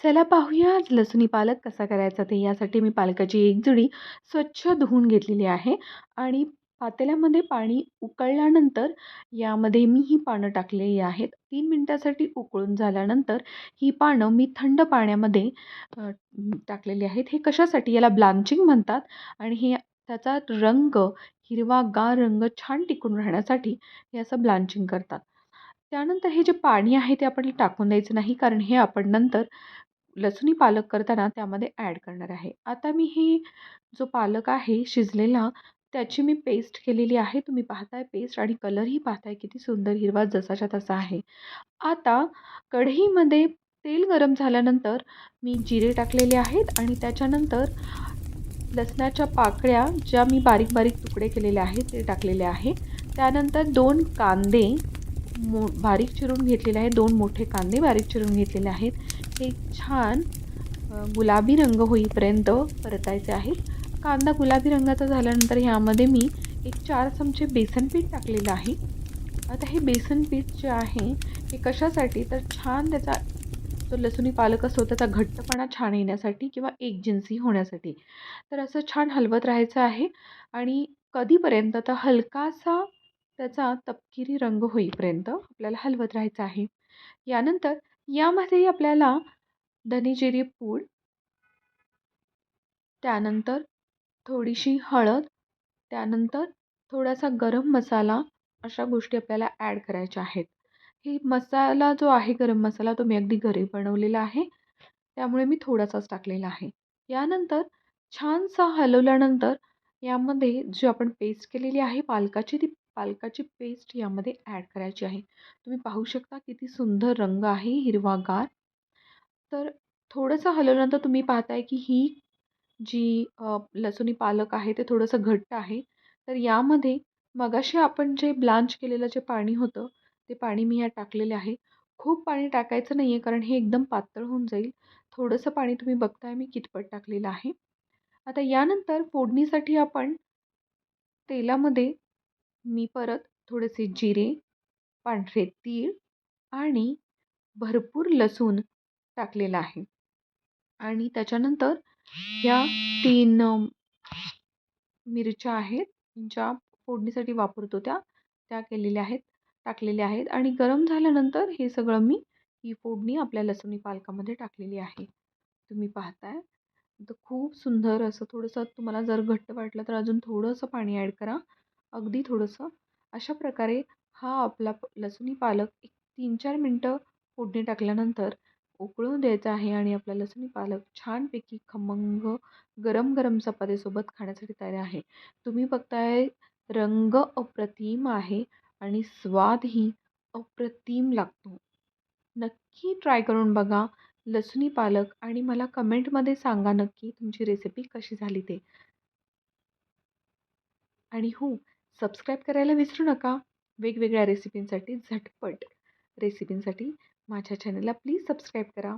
चला पाहूया आज लसुणी पालक कसा करायचा ते. यासाठी मी पालकाची एक जुडी स्वच्छ धुवून घेतलेली आहे आणि पातेल्यामध्ये पाणी उकळल्यानंतर यामध्ये मी ही पानं टाकलेली आहेत. तीन मिनटासाठी उकळून झाल्यानंतर ही पानं मी थंड पाण्यामध्ये टाकलेली आहेत. हे कशासाठी याला ब्लांचिंग म्हणतात आणि हे त्याचा रंग हिरवागार रंग छान टिकून राहण्यासाठी हे असं ब्लांचिंग करतात. त्यानंतर हे जे पाणी आहे ते आपण टाकून द्यायचं नाही कारण हे आपण नंतर लसुणी पालक करताना त्यामध्ये ॲड करणार आहे. आता मी ही जो पालक आहे शिजलेला त्याची मी पेस्ट केलेली आहे. तुम्ही पाहताय पेस्ट आणि कलरही पाहताय किती सुंदर हिरवा जसाच्या तसा आहे. आता कढईमध्ये तेल गरम झाल्यानंतर मी जिरे टाकलेले आहेत आणि त्याच्यानंतर लसणाच्या पाकळ्या ज्या मी बारीक बारीक तुकडे केलेले आहेत ते टाकलेले आहे. त्यानंतर दोन कांदे मो बारीक चिरून घेतलेले आहे दोन मोठे कांदे बारीक चिरून घेतलेले आहेत. हे छान गुलाबी रंग होईपर्यंत परतायचे आहेत. कांदा गुलाबी रंगाचा झाल्यानंतर ह्यामध्ये मी एक चार चमचे बेसन पीठ टाकलेलं आहे. आता हे बेसन पीठ जे आहे हे कशासाठी? तर छान त्याचा जो लसुणी पालक असतो त्याचा घट्टपणा छान येण्यासाठी किंवा एकजिन्सी होण्यासाठी. तर असं छान हलवत राहायचं आहे. आणि कधीपर्यंत? तर हलकासा त्याचा तपकिरी रंग होईपर्यंत आपल्याला हलवत राहायचं आहे. यानंतर यामध्ये आपल्याला धनेजिरी पूड त्यानंतर थोडीशी हळद त्यानंतर थोडासा गरम मसाला अशा गोष्टी आपल्याला ॲड करायच्या आहेत. ही मसाला जो आहे गरम मसाला तो मी अगदी घरी बनवलेला आहे. त्यामुळे मी थोडासाच टाकलेला आहे. यानंतर छानसा हलवल्यानंतर यामध्ये जी आपण पेस्ट केलेली आहे पालकाची ती पालकाची पेस्ट यामध्ये ॲड करायची आहे. तुम्ही पाहू शकता किती सुंदर रंग आहे हिरवागार. तर थोडंसं हलवल्यानंतर तुम्ही पाहताय की ही जी लसुणी पालक आहे ते थोडंसं घट्ट आहे. तर यामध्ये मगाशी आपण जे ब्लांच केलेलं जे पाणी होतं ते पाणी मी यात टाकलेले आहे. खूप पाणी टाकायचं नाही आहे कारण हे एकदम पातळ होऊन जाईल. थोडंसं पाणी तुम्ही बघताय मी कितपत टाकलेलं आहे. आता यानंतर फोडणीसाठी आपण तेलामध्ये मी परत थोडेसे जिरे पांढरे तीळ आणि भरपूर लसूण टाकलेलं आहे. आणि त्याच्यानंतर ह्या तीन मिरच्या आहेत ज्या फोडणीसाठी वापरतो त्या त्या केलेल्या आहेत टाकलेल्या आहेत. आणि गरम झाल्यानंतर हे सगळं मी ही फोडणी आपल्या लसुणी पालकामध्ये टाकलेली आहे. तुम्ही पाहताय. तर खूप सुंदर असं थोडंसं तुम्हाला जर घट्ट वाटलं तर अजून थोडंसं पाणी ॲड करा. अगदी थोडंसं. अशा प्रकारे हा आपला लसुणी पालक एक तीन चार मिनटं फोडणी टाकल्यानंतर उकळून द्यायचा आहे आणि आपला लसुणी पालक छानपैकी खमंग गरम गरम चपातीसोबत खाण्यासाठी तयार आहे. तुम्ही बघताय रंग अप्रतिम आहे आणि स्वादही अप्रतिम लागतो. नक्की ट्राय करून बघा लसुणी पालक आणि मला कमेंटमध्ये सांगा नक्की तुमची रेसिपी कशी झाली ते. आणि हो सबस्क्राईब करायला विसरू नका. वेगवेगळ्या रेसिपींसाठी झटपट. रेसिपींसाठी माझ्या चॅनलला प्लीज सबस्क्राईब करा.